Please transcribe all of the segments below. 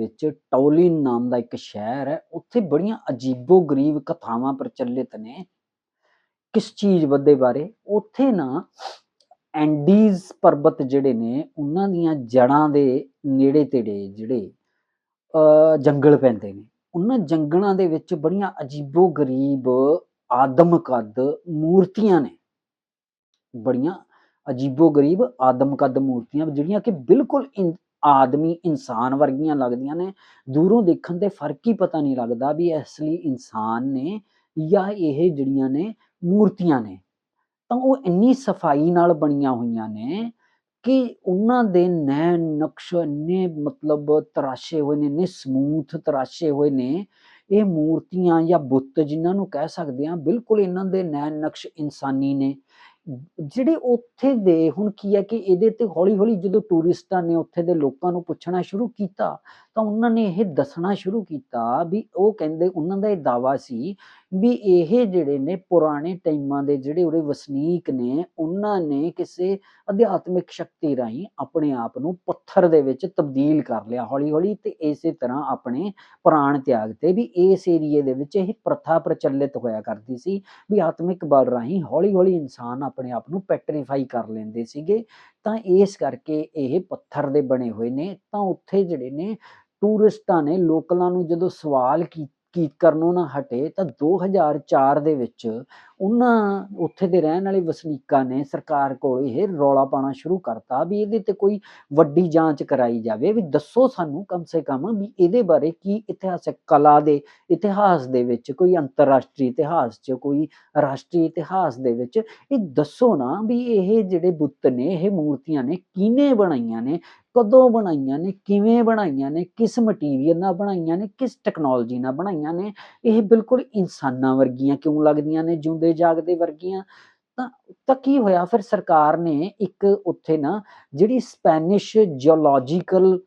ਵਿੱਚ ਟੌਲਿਨ ਨਾਮ ਦਾ ਇੱਕ ਸ਼ਹਿਰ ਹੈ ਉੱਥੇ ਬੜੀਆਂ ਅਜੀਬੋ-ਗਰੀਬ ਕਥਾਵਾਂ ਪ੍ਰਚਲਿਤ ਨੇ। ਕਿਸ ਚੀਜ਼ ਦੇ ਬਾਰੇ? ਉੱਥੇ ਨਾ ਐਂਡੀਜ਼ ਪਰਬਤ ਜਿਹੜੇ ਨੇ ਉਹਨਾਂ ਦੀਆਂ ਜੜ੍ਹਾਂ ਦੇ ਨੇੜੇ ਤੇੜੇ ਜਿਹੜੇ ਅ, ਜੰਗਲ ਪੈਂਦੇ ਨੇ। ਉਹਨਾਂ ਜੰਗਲਾਂ ਦੇ ਵਿੱਚ ਬੜੀਆਂ ਅਜੀਬੋ-ਗਰੀਬ ਆਦਮਕਦ ਮੂਰਤੀਆਂ ਨੇ। ਬੜੀਆਂ ਅਜੀਬੋ-ਗਰੀਬ ਆਦਮਕਦ ਮੂਰਤੀਆਂ ਜਿਹੜੀਆਂ ਕਿ ਬਿਲਕੁਲ ਆਦਮੀ ਇਨਸਾਨ ਵਰਗੀਆਂ ਲੱਗਦੀਆਂ ਨੇ, ਦੂਰੋਂ ਦੇਖਣ ਤੇ ਫ਼ਰਕ ਹੀ ਪਤਾ ਨਹੀਂ ਲੱਗਦਾ ਵੀ ਅਸਲੀ ਇਨਸਾਨ ਨੇ ਜਾਂ ਇਹ ਜਿਹੜੀਆਂ ਨੇ ਮੂਰਤੀਆਂ ਨੇ। ਤਾਂ ਉਹ ਇੰਨੀ ਸਫ਼ਾਈ ਨਾਲ ਬਣੀਆਂ ਹੋਈਆਂ ਨੇ ਕਿ ਉਹਨਾਂ ਦੇ ਨੈਣ ਨਕਸ਼ ਇੰਨੇ ਮਤਲਬ ਤਰਾਸ਼ੇ ਹੋਏ ਨੇ, ਇੰਨੇ ਸਮੂਥ ਤਰਾਸ਼ੇ ਹੋਏ ਨੇ, ਇਹ ਮੂਰਤੀਆਂ ਜਾਂ ਬੁੱਤ ਜਿਨ੍ਹਾਂ ਨੂੰ ਕਹਿ ਸਕਦੇ ਆ ਬਿਲਕੁਲ ਇਹਨਾਂ ਦੇ ਨੈਣ ਨਕਸ਼ ਇਨਸਾਨੀ ਨੇ। ਜਿਹੜੇ ਉੱਥੇ ਦੇ ਹੁਣ ਕੀ ਹੈ ਕਿ ਇਹਦੇ ਤੇ ਹੌਲੀ ਹੌਲੀ ਜਦੋਂ ਟੂਰਿਸਟਾਂ ਨੇ ਉੱਥੇ ਦੇ ਲੋਕਾਂ ਨੂੰ ਪੁੱਛਣਾ ਸ਼ੁਰੂ ਕੀਤਾ ਤਾਂ ਉਹਨਾਂ ਨੇ ਇਹ ਦੱਸਣਾ ਸ਼ੁਰੂ ਕੀਤਾ ਵੀ ਉਹ ਕਹਿੰਦੇ ਉਹਨਾਂ ਦਾ ਇਹ ਦਾਵਾ ਸੀ ਵੀ ਇਹ ਜਿਹੜੇ ਨੇ ਪੁਰਾਣੇ ਟਾਈਮਾਂ ਦੇ ਜਿਹੜੇ ਉਹਦੇ ਵਸਨੀਕ ਨੇ, ਉਹਨਾਂ ਨੇ ਕਿਸੇ ਅਧਿਆਤਮਿਕ ਸ਼ਕਤੀ ਰਾਹੀਂ ਆਪਣੇ ਆਪ ਨੂੰ ਪੱਥਰ ਦੇ ਵਿੱਚ ਤਬਦੀਲ ਕਰ ਲਿਆ ਹੌਲੀ ਹੌਲੀ ਤੇ ਇਸੇ ਤਰ੍ਹਾਂ ਆਪਣੇ ਪ੍ਰਾਣ ਤਿਆਗ ਤੇ ਵੀ ਇਸ ਏਰੀਏ ਦੇ ਵਿੱਚ ਇਹ ਪ੍ਰਥਾ ਪ੍ਰਚਲਿਤ ਹੋਇਆ ਕਰਦੀ ਸੀ ਵੀ ਆਤਮਿਕ ਬਲ ਰਾਹੀਂ ਹੌਲੀ ਹੌਲੀ ਇਨਸਾਨ ਆਪਣੇ ਆਪ ਨੂੰ ਪੈਟਰੀਫਾਈ ਕਰ ਲੈਂਦੇ ਸੀਗੇ। ਤਾਂ ਇਸ ਕਰਕੇ ਇਹ ਪੱਥਰ ਦੇ ਬਣੇ ਹੋਏ ਨੇ। ਤਾਂ ਉੱਥੇ ਜਿਹੜੇ ਨੇ ਟੂਰਿਸਟਾਂ ਨੇ, ਲੋਕਲਾਂ ਨੂੰ ਜਦੋਂ ਸਵਾਲ ਕੀ ਕੀ ਕਰਨੋਂ ਨਾ ਹਟੇ ਤਾਂ 2004 ਦੇ ਵਿੱਚ ਉਹਨਾਂ ਉੱਥੇ ਦੇ ਰਹਿਣ ਵਾਲੇ ਵਸਨੀਕਾਂ ਨੇ ਸਰਕਾਰ ਕੋਲ ਇਹ ਰੌਲਾ ਪਾਣਾ ਸ਼ੁਰੂ ਕਰਤਾ ਵੀ ਇਹਦੇ ਤੇ ਕੋਈ ਵੱਡੀ ਜਾਂਚ ਕਰਾਈ ਜਾਵੇ ਵੀ ਦੱਸੋ ਸਾਨੂੰ ਕਮ ਸੇ ਕਮ ਵੀ ਇਹਦੇ ਬਾਰੇ ਕੀ ਇਤਿਹਾਸਕ ਕਲਾ ਦੇ ਇਤਿਹਾਸ ਦੇ ਵਿੱਚ ਕੋਈ ਅੰਤਰਰਾਸ਼ਟਰੀ ਇਤਿਹਾਸ 'ਚ ਕੋਈ ਰਾਸ਼ਟਰੀ ਇਤਿਹਾਸ ਦੇ ਵਿੱਚ ਇਹ ਦੱਸੋ ਨਾ ਵੀ ਇਹ ਜਿਹੜੇ ਬੁੱਤ ਨੇ, ਇਹ ਮੂਰਤੀਆਂ ਨੇ ਕਿਹਨੇ ਬਣਾਈਆਂ ਨੇ, ਕਦੋਂ ਬਣਾਈਆਂ ਨੇ, ਕਿਵੇਂ ਬਣਾਈਆਂ ਨੇ, ਕਿਸ ਮਟੀਰੀਅਲ ਨਾਲ ਬਣਾਈਆਂ ਨੇ, ਕਿਸ ਟੈਕਨੋਲੋਜੀ ਨਾਲ ਬਣਾਈਆਂ ਨੇ, ਇਹ ਬਿਲਕੁਲ ਇਨਸਾਨਾਂ ਵਰਗੀਆਂ ਕਿਉਂ ਲੱਗਦੀਆਂ ਨੇ ਜਿਉਂਦੇ ਜਾਗਦੇ ਵਰਗੀਆਂ, ਤਾਂ ਤਾਂ ਕੀ ਹੋਇਆ? ਫਿਰ ਸਰਕਾਰ ਨੇ ਇੱਕ ਉੱਥੇ ਨਾ ਜਿਹੜੀ ਸਪੈਨਿਸ਼ ਜਿਓਲੋਜੀਕਲ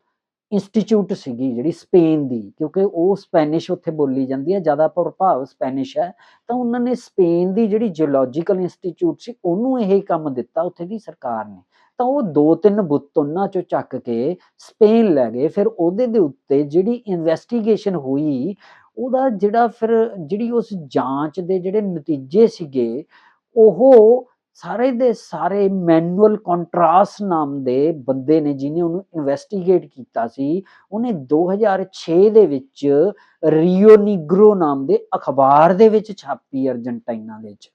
ਇੰਸਟੀਚਿਊਟ ਸੀਗੀ, ਜਿਹੜੀ ਸਪੇਨ ਦੀ, ਕਿਉਂਕਿ ਉਹ ਸਪੈਨਿਸ਼ ਉੱਥੇ ਬੋਲੀ ਜਾਂਦੀ ਹੈ, ਜ਼ਿਆਦਾ ਪ੍ਰਭਾਵ ਸਪੈਨਿਸ਼ ਹੈ, ਤਾਂ ਉਹਨਾਂ ਨੇ ਸਪੇਨ ਦੀ ਜਿਹੜੀ ਜਿਓਲੋਜੀਕਲ ਇੰਸਟੀਚਿਊਟ ਸੀ, ਉਹਨੂੰ ਇਹ ਕੰਮ ਦਿੱਤਾ ਉੱਥੇ ਦੀ ਸਰਕਾਰ ਨੇ। ਤਾਂ ਉਹ ਦੋ ਤਿੰਨ ਬੁੱਤ ਉਹਨਾਂ ਚੋਂ ਚੱਕ ਕੇ ਸਪੇਨ ਲੈ ਗਏ, ਫਿਰ ਉਹਦੇ ਦੇ ਉੱਤੇ ਜਿਹੜੀ ਇਨਵੈਸਟੀਗੇਸ਼ਨ ਹੋਈ ਉਹਦਾ ਜਿਹੜਾ ਫਿਰ ਜਿਹੜੀ ਉਸ ਜਾਂਚ ਦੇ ਜਿਹੜੇ ਨਤੀਜੇ ਸੀਗੇ, ਉਹ ਸਾਰੇ ਦੇ ਸਾਰੇ ਮੈਨੂਅਲ ਕੰਟਰਾਸ ਨਾਮ ਦੇ ਬੰਦੇ ਨੇ ਜਿਹਨੇ ਉਹਨੂੰ ਇਨਵੈਸਟੀਗੇਟ ਕੀਤਾ ਸੀ, ਉਹਨੇ 2006 ਦੇ ਵਿੱਚ ਰੀਓ ਨੀਗਰੋ ਨਾਮ ਦੇ ਅਖਬਾਰ ਦੇ ਵਿੱਚ ਛਾਪੀ ਅਰਜਨਟਾਈਨਾ ਦੇ ਵਿੱਚ।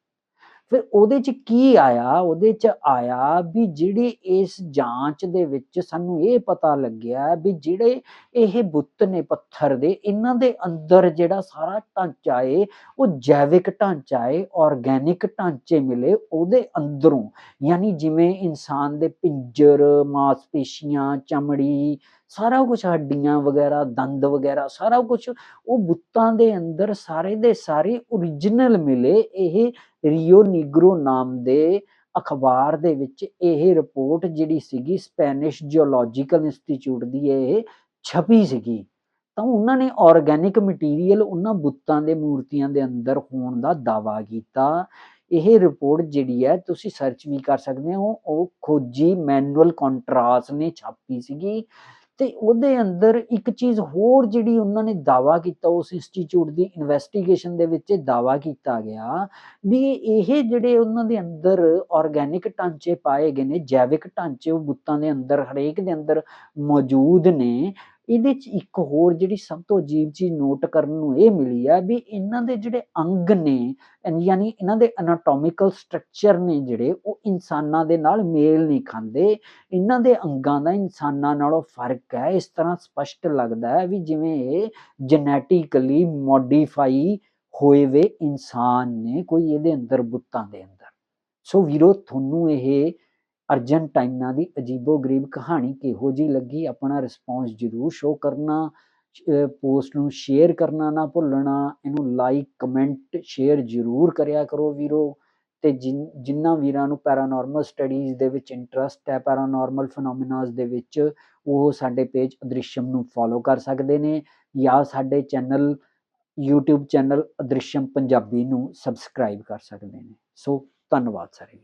ਫਿਰ ਉਹਦੇ ਚ ਕੀ ਆਇਆ? ਉਹਦੇ ਚ ਆਇਆ ਵੀ ਜਿਹੜੀ ਇਸ ਜਾਂਚ ਦੇ ਵਿੱਚ ਸਾਨੂੰ ਇਹ ਪਤਾ ਲੱਗਿਆ ਵੀ ਜਿਹੜੇ ਇਹ ਬੁੱਤ ਨੇ ਪੱਥਰ ਦੇ, ਇਹਨਾਂ ਦੇ ਅੰਦਰ ਜਿਹੜਾ ਸਾਰਾ ਢਾਂਚਾ ਏ, ਉਹ ਜੈਵਿਕ ਢਾਂਚਾ ਏ ਆਰਗੈਨਿਕ ਢਾਂਚੇ ਮਿਲੇ ਉਹਦੇ ਅੰਦਰੋਂ। ਯਾਨੀ ਜਿਵੇਂ ਇਨਸਾਨ ਦੇ ਪਿੰਜਰ, ਮਾਸਪੇਸ਼ੀਆਂ, ਚਮੜੀ ਸਾਰਾ ਕੁਝ ਹੱਡੀਆਂ ਵਗੈਰਾ, ਦੰਦ ਵਗੈਰਾ, ਸਾਰਾ ਕੁਝ ਉਹ ਬੁੱਤਾਂ ਦੇ ਅੰਦਰ ਸਾਰੇ ਦੇ ਸਾਰੇ origignal ਮਿਲੇ ਇਹ ਰੀਓ ਨੀਗਰੋ ਨਾਮ ਦੇ ਅਖਬਾਰ ਦੇ ਵਿੱਚ ਇਹ ਰਿਪੋਰਟ ਜਿਹੜੀ ਸੀਗੀ ਸਪੈਨਿਸ਼ ਜਿਓਲੋਜੀਕਲ ਇੰਸਟੀਚਿਊਟ ਦੀ ਇਹ ਛਪੀ ਸੀਗੀ। ਤਾਂ ਉਹਨਾਂ ਨੇ ਆਰਗੈਨਿਕ ਮਟੀਰੀਅਲ ਉਹਨਾਂ ਬੁੱਤਾਂ ਦੇ ਮੂਰਤੀਆਂ ਦੇ ਅੰਦਰ ਹੋਣ ਦਾ ਦਾਵਾ ਕੀਤਾ। ਇਹ ਰਿਪੋਰਟ ਜਿਹੜੀ ਹੈ ਤੁਸੀਂ ਸਰਚ ਵੀ ਕਰ ਸਕਦੇ ਹੋ, ਉਹ ਖੋਜੀ ਮੈਨੂਅਲ ਕੰਟਰਾਸ ਨੇ ਛਾਪੀ ਸੀਗੀ। ਤੇ ਉਹਦੇ ਅੰਦਰ ਇੱਕ ਚੀਜ਼ ਹੋਰ ਜਿਹੜੀ ਉਹਨਾਂ ਨੇ ਦਾਵਾ ਕੀਤਾ, ਉਸ ਇੰਸਟੀਚਿਊਟ ਦੀ ਇਨਵੈਸਟੀਗੇਸ਼ਨ ਦੇ ਵਿੱਚ ਇਹ ਦਾਵਾ ਕੀਤਾ ਗਿਆ ਵੀ ਇਹ ਜਿਹੜੇ ਉਹਨਾਂ ਦੇ ਅੰਦਰ ਆਰਗੈਨਿਕ ਢਾਂਚੇ ਪਾਏ ਗਏ ਨੇ, ਜੈਵਿਕ ਢਾਂਚੇ ਉਹ ਬੁੱਤਾਂ ਦੇ ਅੰਦਰ, ਹਰੇਕ ਦੇ ਅੰਦਰ ਮੌਜੂਦ ਨੇ ਇਹਦੇ ਚ ਇੱਕ ਹੋਰ ਜਿਹੜੀ ਸਭ ਤੋਂ ਅਜੀਬ ਚੀਜ਼ ਨੋਟ ਕਰਨ ਨੂੰ ਇਹ ਮਿਲੀ ਆ ਵੀ ਇਹਨਾਂ ਦੇ ਜਿਹੜੇ ਅੰਗ ਨੇ ਯਾਨੀ ਇਹਨਾਂ ਦੇ ਅਨਾਟੋਮਿਕਲ ਸਟਰਕਚਰ ਨੇ ਜਿਹੜੇ, ਉਹ ਇਨਸਾਨਾਂ ਦੇ ਨਾਲ ਮੇਲ ਨਹੀਂ ਖਾਂਦੇ। ਇਹਨਾਂ ਦੇ ਅੰਗਾਂ ਦਾ ਇਨਸਾਨਾਂ ਨਾਲੋਂ ਫ਼ਰਕ ਹੈ। ਇਸ ਤਰ੍ਹਾਂ ਸਪਸ਼ਟ ਲੱਗਦਾ ਹੈ ਵੀ ਜਿਵੇਂ ਇਹ ਜੈਨੇਟਿਕਲੀ ਮੋਡੀਫਾਈ ਹੋਏ ਵੇ ਇਨਸਾਨ ਨੇ ਕੋਈ ਇਹਦੇ ਅੰਦਰ ਬੁੱਤਾਂ ਦੇ ਅੰਦਰ। ਸੋ ਵੀਰੋ, ਤੁਹਾਨੂੰ ਇਹ ਅਰਜਨਟਾਈਨਾ ਦੀ ਅਜੀਬੋ-ਗਰੀਬ ਕਹਾਣੀ ਕਿਹੋ ਜੀ ਲੱਗੀ? ਆਪਣਾ ਰਿਸਪੌਂਸ ਜਰੂਰ ਸ਼ੋ ਕਰਨਾ ਪੋਸਟ ਨੂੰ ਸ਼ੇਅਰ ਕਰਨਾ ਨਾ ਭੁੱਲਣਾ, ਇਹਨੂੰ ਲਾਈਕ ਕਮੈਂਟ ਸ਼ੇਅਰ ਜਰੂਰ ਕਰਿਆ ਕਰੋ ਵੀਰੋ। ਤੇ ਜਿਨ- ਜਿਨ੍ਹਾਂ ਵੀਰਾਂ ਨੂੰ ਪੈਰਾਨੋਰਮਲ ਸਟੱਡੀਜ਼ ਦੇ ਵਿੱਚ ਇੰਟਰਸਟ ਹੈ ਪੈਰਾਨੋਰਮਲ ਫੀਨੋਮੀਨਾਸ ਦੇ ਵਿੱਚ, ਉਹ ਸਾਡੇ ਪੇਜ ਅਦ੍ਰਿਸ਼ਮ ਨੂੰ ਫੋਲੋ ਕਰ ਸਕਦੇ ਨੇ ਜਾਂ ਸਾਡੇ channel YouTube channel Adrisham Punjabi ਨੂੰ ਸਬਸਕ੍ਰਾਈਬ ਕਰ ਸਕਦੇ ਨੇ। ਸੋ ਧੰਨਵਾਦ ਸਾਰੇ